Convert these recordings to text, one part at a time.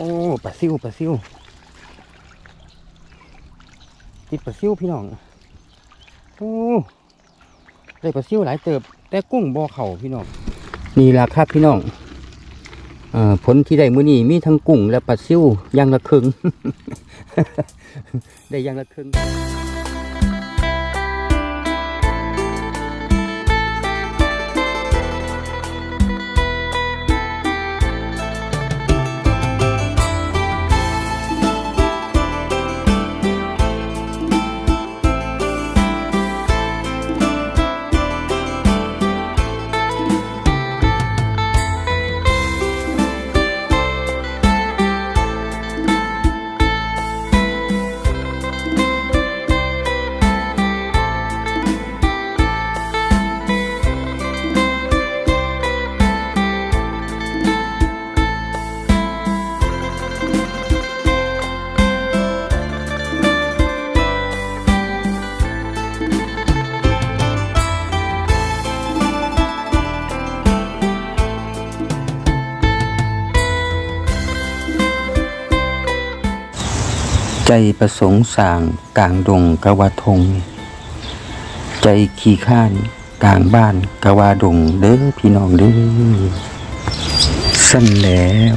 โอ้ปลาซิวปลาซิวติดปลาซิวพี่น้องโอ้ได้ปลาซิวหลายเติบ แต่กุ้งบ่อเข่าพี่น้องนี่ละครับพี่น้องอผลที่ได้มื้อนี้มีทั้งกุ้งและปลาซิวย่างละครึ่งได้ย่างละครึ่ง ใจประสงค์สางกลางดงกะวาทง ใจขี้ข้านกลางบ้านกะวาดงเด้อพี่น้องเด้อสั้นแล้ว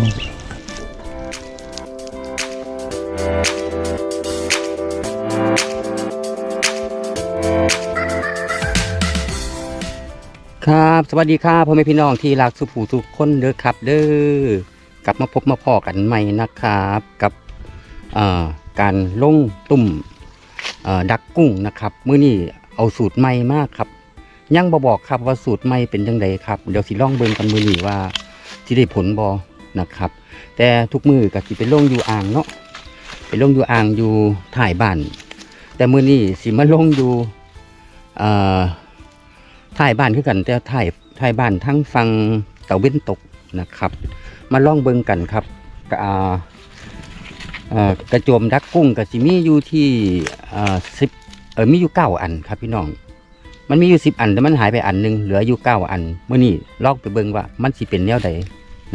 ครับสวัสดีครับพ่อแม่พี่น้องที่รักสุภูทุกคนเด้อครับ เด้อกลับมาพบมาพอกันใหม่นะครับ กับอ่อ การลงตุ่มดักกุ้งนะครับมื้อนี้เอาสูตรใหม่มากครับยังบ่บอกครับว่าสูตรใหม่เป็นจังไดครับเดี๋ยวสิลองเบิ่งกันมื้อนี้ว่าสิได้ผลบ่นะครับ แต่ทุกมือก็สิไปลงอยู่อ่างเนาะไปลงอยู่อ่างอยู่ถ่ายบ้านแต่มื้อนี้สิมาลงอยู่ถ่ายบ้านคือกัน แต่ถ่ายถ่ายบ้านทั้งฟังตะเว้นตกนะครับ มาล่องเบิงกันครับกอ่า กระโจมดักกุ้งกับสิมีอยู่ที่สิบเออมีอยู่เก้าอันครับพี่น้อง มันมีอยู่สิบอันแต่มันหายไปอันหนึงเหลืออยู่เก้าอันเมื่อนี้ลองไปเบิงว่ามันสิเป็นแนวใด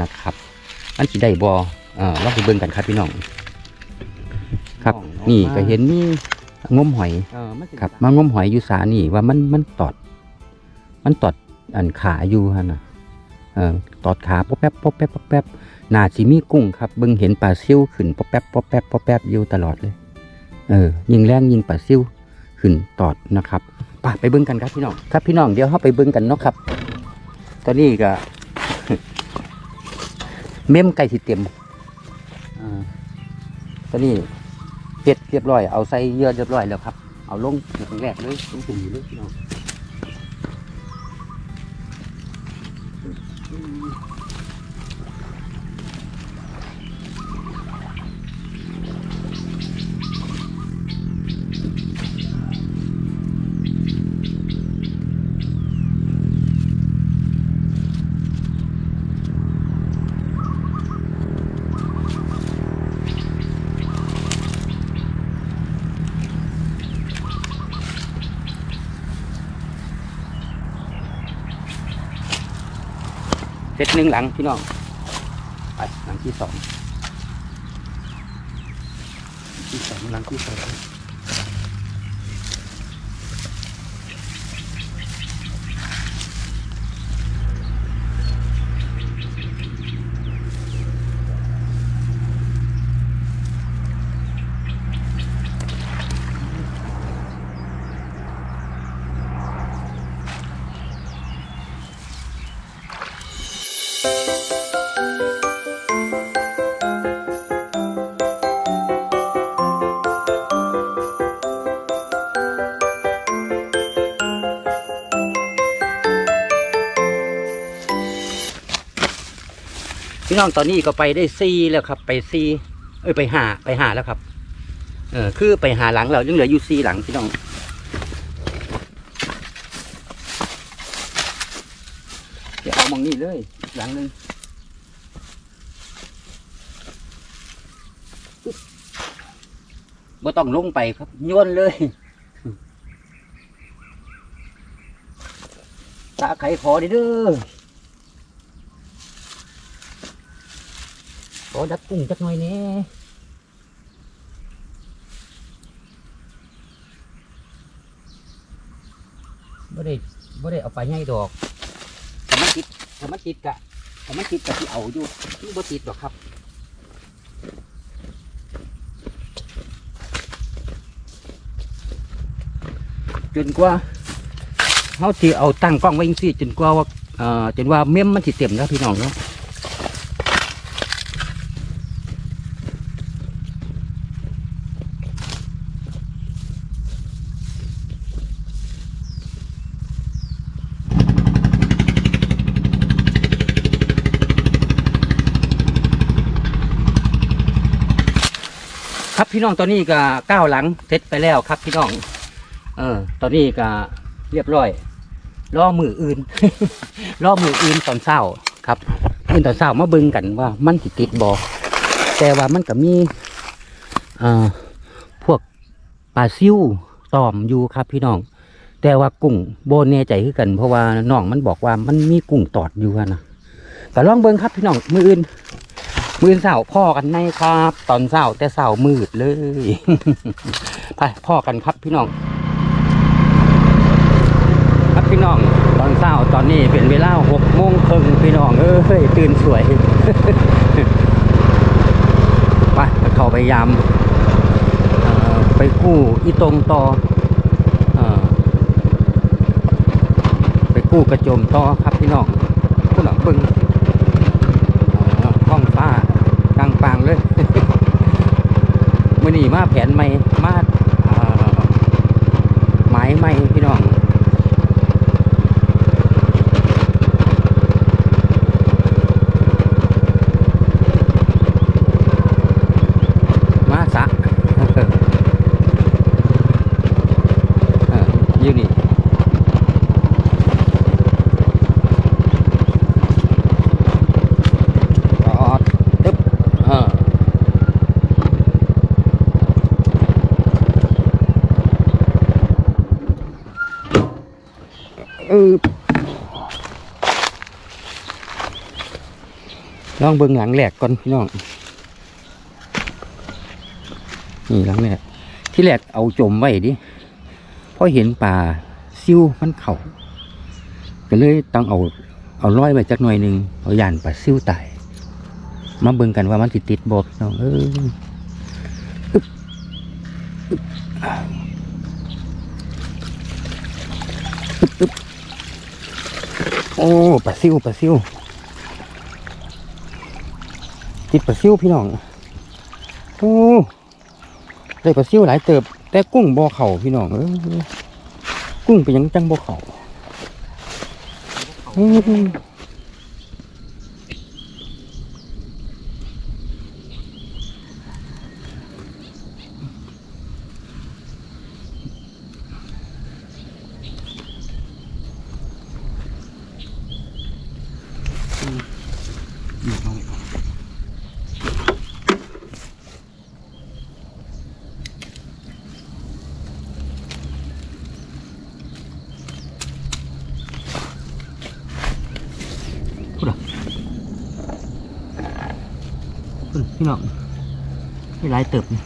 นะครับ มันสิได้บอ่าลองไปเบิงกันครับพี่น้อง ครับนี่ก็เห็นมีงมหอยครับมางมหอยอยู่สานี่ว่ามันมันตอด มันตอดอันขาอยู่ฮะนะเออตอดขาป๊อปแป๊บป๊อปแป๊บป๊อปแป๊บห นาสิมีกุ้งครับเบิ่งเห็นปลาซิ่วขึ้นป๊อปแป๊บป๊อปแป๊บป๊อปแป๊บอยู่ตลอดเลย เออ ยิงแรงยิงปลาซิ่วขึ้นตอดนะครับไปไปเบิ่งกันครับพี่น้องครับพี่น้องเดี๋ยวเข้าไปเบิ่งกันเนาะครับ ตอนนี้ก็เม้มไก่สิเต็มอ่าตอนนี้เฮ็ดเรียบร้อย เอาใส่เยื่อเรียบร้อยแล้วครับ เอาลงอย่างแรกเลยลงตุ่มเลยพี่น้อง เซตหนึ่งหลังพี่น้องไปหลังที่สองที่สองหลังที่สอง พี่น้องตอนนี้ก็ไปได้ซีแล้วครับ ไปซีเอ้ยไปหาไปหาแล้วครับ เออคือไปหาหลังเรายังเหลืออยู่ซีหลังพี่น้องเดี๋ยวเอามองนี่เลย หลังหนึ่งบ่ต้องลงไปครับโยนเลยตาไขขอดิเด้อ อดักกุ้งจักหน่อยแน่บ่ได้บ่ได้เอาไปให้ดอกถ้ามันติดถ้ามันติดกะถ้ามันติดกะที่เอาอยู่ที่บ่ติดดอกครับจนกว่าเขาที่เอาตั้งกล้องไว้จังซี่จนกว่าว่าจนว่าเมมมันสิดเต็มแล้วพี่น้องเนาะ พี่น้องตอนนี้ก็ก้าวหลังเสร็จไปแล้วครับพี่น้อง เออ ตอนนี้ก็เรียบร้อยรอมืออื่นรอมืออื่นตอนเช้าครับอื่นตอนเช้ามาเบิ่งกันว่ามันสิติดบอแต่ว่ามันก็มีอ่อพวกปลาซิ่วตอมอยู่ครับพี่น้อง แต่ว่ากุ้งโบแน่ใจคือกัน เพราะว่าน้องมันบอกว่ามันมีกุ้งตอดอยู่อะนะก็ลองเบิ่งครับพี่น้องมืออื่น มืออื่นเช้าพ่อกันในครับ ตอนเช้าแต่เช้ามืดเลยไปพ่อกันครับพี่น้อง ครับพี่น้อง ตอนเช้าตอนนี้เป็นเวลาหกโมงครึ่งพี่น้องเอ้ยตื่นสวยไปเข้าไปยามเอ่อไปกู้อีตรงต่อเอ่อไปกู้กระโจมต่อครับพี่น้องผู้หลังเบึงเอ่อท้องฟ้ากลางปางเลย มื่อนี้มาแผนใหม่มาเอ่อหมายใหม่พี่น้อง มาสะ เอออยู่นี่จอดตึ๊บเออเออ ลองเบิ่งหลังแหลกก่อนพี่น้อง นี่หลังแรกที่แรกเอาจมไว้ดิเพราะเห็นป่าซิวมันเข่าก็เลยต้องเอาเอาร้อยไว้จักหน่อยหนึ่งเอาย่านป่าซิวตาย มาเบิ่งกันว่ามันติดติดบอกน้องเอออึ๊บอึ๊บอึ๊บอึ๊บ โอ้ปลาซิวปลาซิวติดปลาซิวพี่น้องโอ้ได้ปลาซิวหลายเติบ แต่กุ้งบ่เข่าพี่น้องเออกุ้งเป็นยังจังบ่เข่า พี่น้องไม่หลายเติบนี่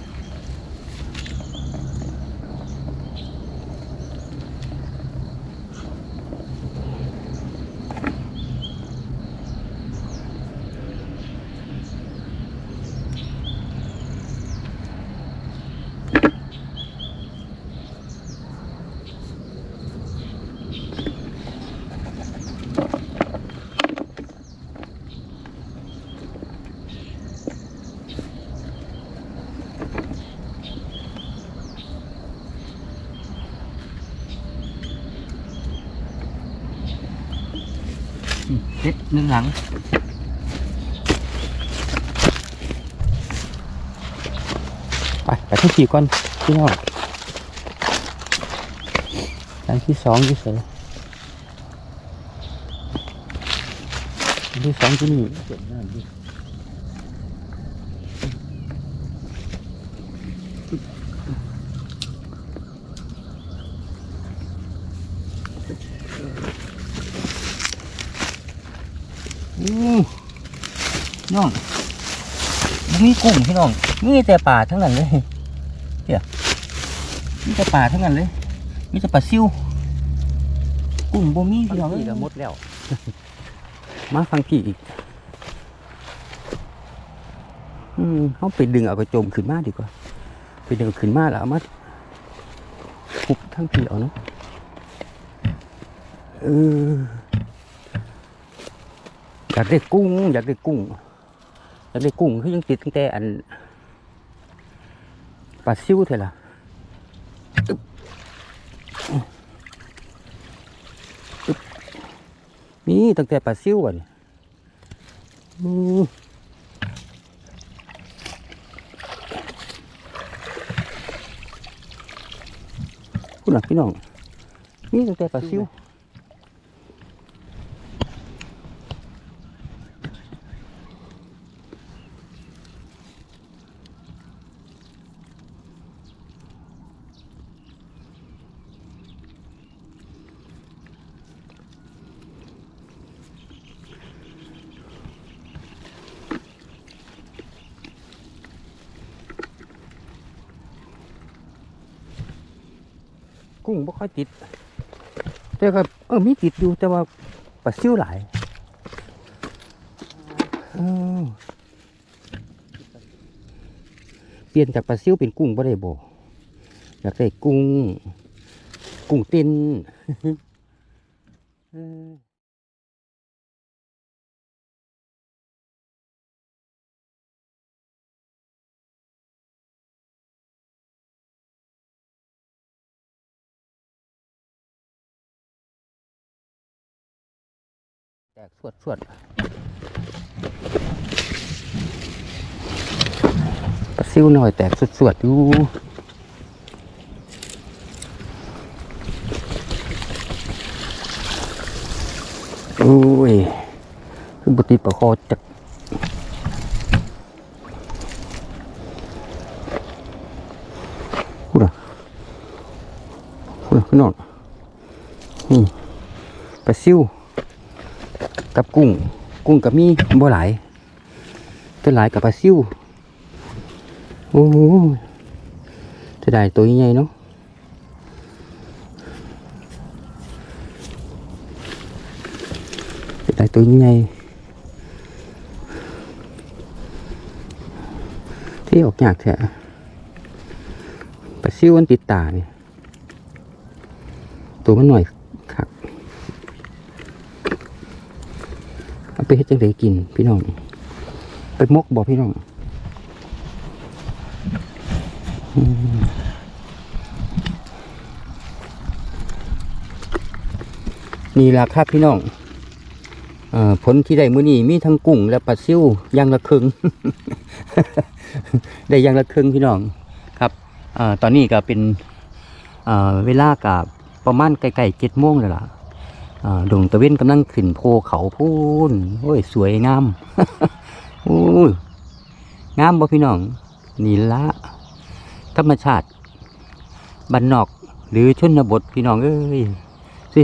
อื มเด็ดหนึ่งหลังไปไปที่สี่ก่อนพี่น้องหลังที่สองที่เสือหลังที่สองที่นี่เจ็บน้ำดิอู้น้ องบ่มีกุ้งพี่น้องมีแต่ป่าทั้งนั้นเลยเดี๋ยวมีแต่ป่าทั้งนั้นเลยมีแต่ปลาซิวกุ้งบ่มีพี่น้องเอ้ยหมดแล้ว มาฟังพี่อีกอืมเขาไปดึงเอากระโจมขึ้นมาดีกว่า ไปดึงเอาขึ้นมาแล้วเอามาทุบทั้งพี่เอาเนาะเออ อยากได้กุ้ง อยากได้กุ้ง อยากได้กุ้งคือยังติดตั้งแต่อันปลาซิวเท่าล่ะนี่ตั้งแต่ปลาซิวอะคุณน่ะพี่น้องนี่ตั้งแต่ปลาซิว กุ้งบ่ค่อยติด แต่ก็เออมีติดอยู่แต่ว่าปลาซิ่วหลายเปลี่ยนจากปลาซิ่วเป็นกุ้งบ่ได้บ่อยากได้กุ้ง กุ้งเต้น ตกสวดสวดซิ่วหน่อยแตกสวดสวดอยู่โอ้ยคือบุติดปลาคอจักพูดอะพูดอะพี่น้องนี่ปลาซิ่ว กับกุ้ง กุ้งกับมีบ่หลายแต่หลายกับปลาซิวโอ้โหจะได้ตัวใหญ่เนาะจะได้ตัวใหญ่ที่ออกยากแท้ปลาซิวมันติดตาเนี่ยตัวมันหน่อยครับ เอาไปเฮ็ดจังไดกินพี่น้อง ไปมกบอกพี่น้องนี่ล่ะครับพี่น้องผลที่ได้มื้อนี้มีทั้งกุ้งและปลาซิ่วอย่างละครึ่งได้อย่างละครึ่งพี่น้องครับอตอนนี้ก็เป็นเวลากับประมาณใกล้ๆเจ็ดโมงแล้วล่ะ ดวงตะเวนกำลังขึ้นโพเขาพูนโอ้ย สวยงามโอ้ยงามบ่พี่น้อง นี่ละธรรมชาติบ้านนอก หรือชนบทพี่น้องเอ้ย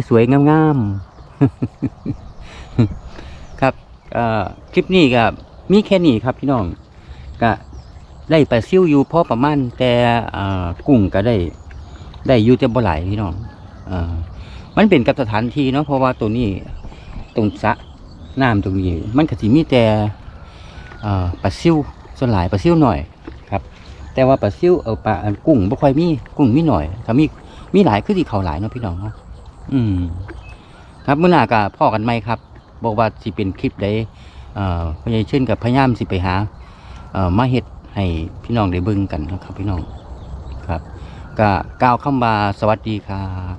สวยๆงามๆครับคลิปนี้ก็มีแค่นี้ครับพี่น้องก็ได้ไปซิ่วอยู่พอประมาณแต่กุ้งก็ได้ ได้อยู่แต่บ่หลายพี่น้องอ มันเป็นกับสถานที่เนาะเพราะว่าตัวนี้ตรงสะน้ำตรงนี้ มันก็สิมีแต่ปลาซิวส่วนหลายปลาซิวหน่อยครับ แต่ว่าปลาซิวเออปลากุ้งบ่ค่อยมีกุ้งมีหน่อยถ้ามีมีหลายคือที่เขาหลายเนาะพี่น้องเนาะอืม ครับเมื้อหน้าก็พ่อกันไหมครับ บอกว่าสิเป็นคลิปใดเอ่อพญายเช่นกับพยายามสิไปหาเอมาเฮ็ดให้พี่น้องได้เบิ่งกันนะครับ พี่น้องครับ ก็กล่าวคำว่าสวัสดีครับ